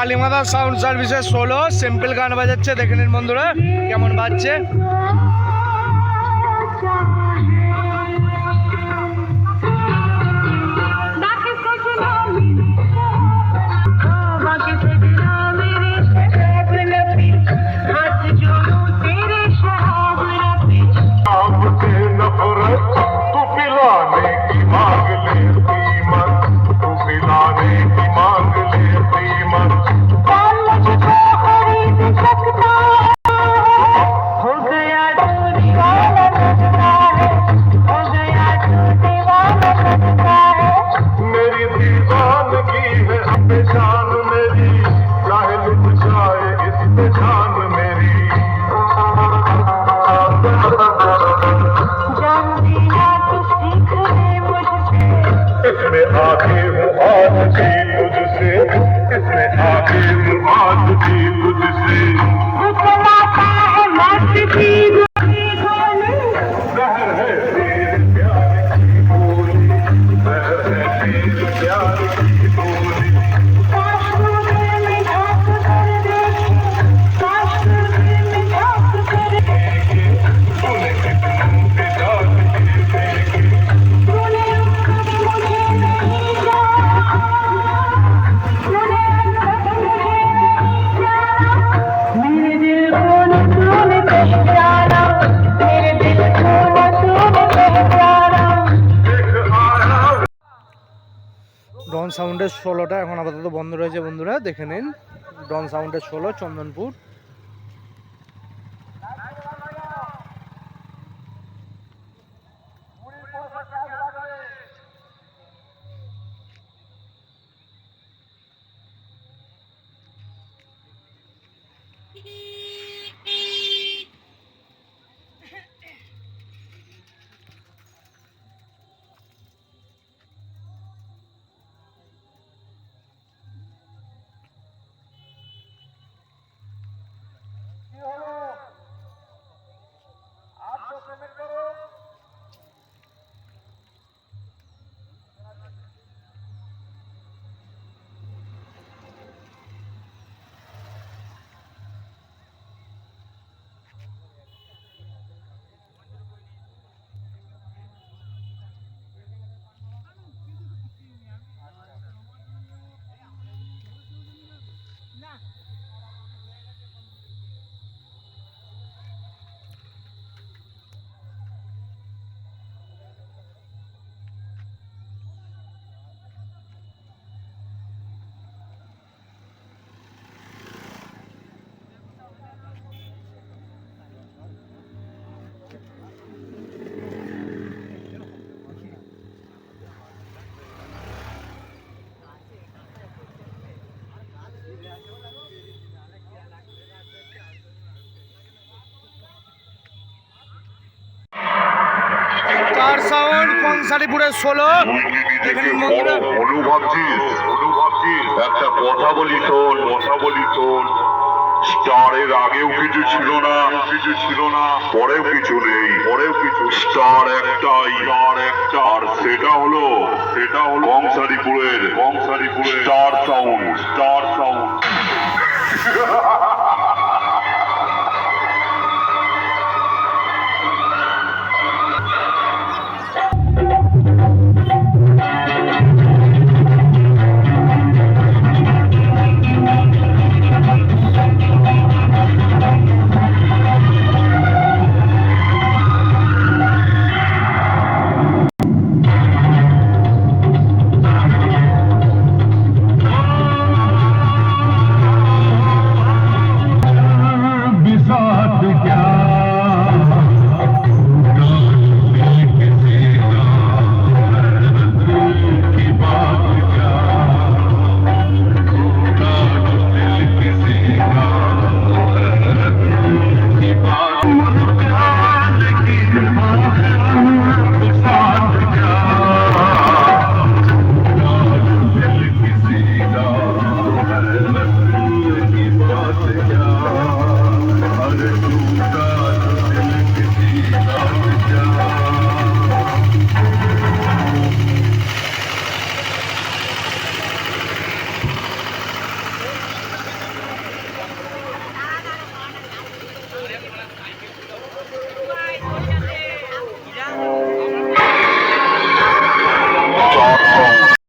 Kalimata sound সার্ভিসের ষোলো simple গান বাজাচ্ছে দেখে নিন বন্ধুরা কেমন বাজছে? आख़िर आद जी लुसिर आत थी ডন সাউন্ডের ষোলোটা এখন আপাতত বন্ধ রয়েছে বন্ধুরা দেখে নিন। ডন সাউন্ডের ষোলো চন্দনপুর। না কার সাউন্ড কংসারিপুরের ষোলো। দেখে নিন বন্ধুরা অনুভাবছিস অনুভাবছিস একটা কথা বলি শোন কথা বলি শোন। স্টারের আগেও কিছু ছিল না কিছু ছিল না পরেও কিছু নেই। পরেও কিছু স্টার একটাই। স্টার একটা আর সেটা হলো সেটা হলো কংসারিপুরের কংসারিপুরের স্টার সাউন্ড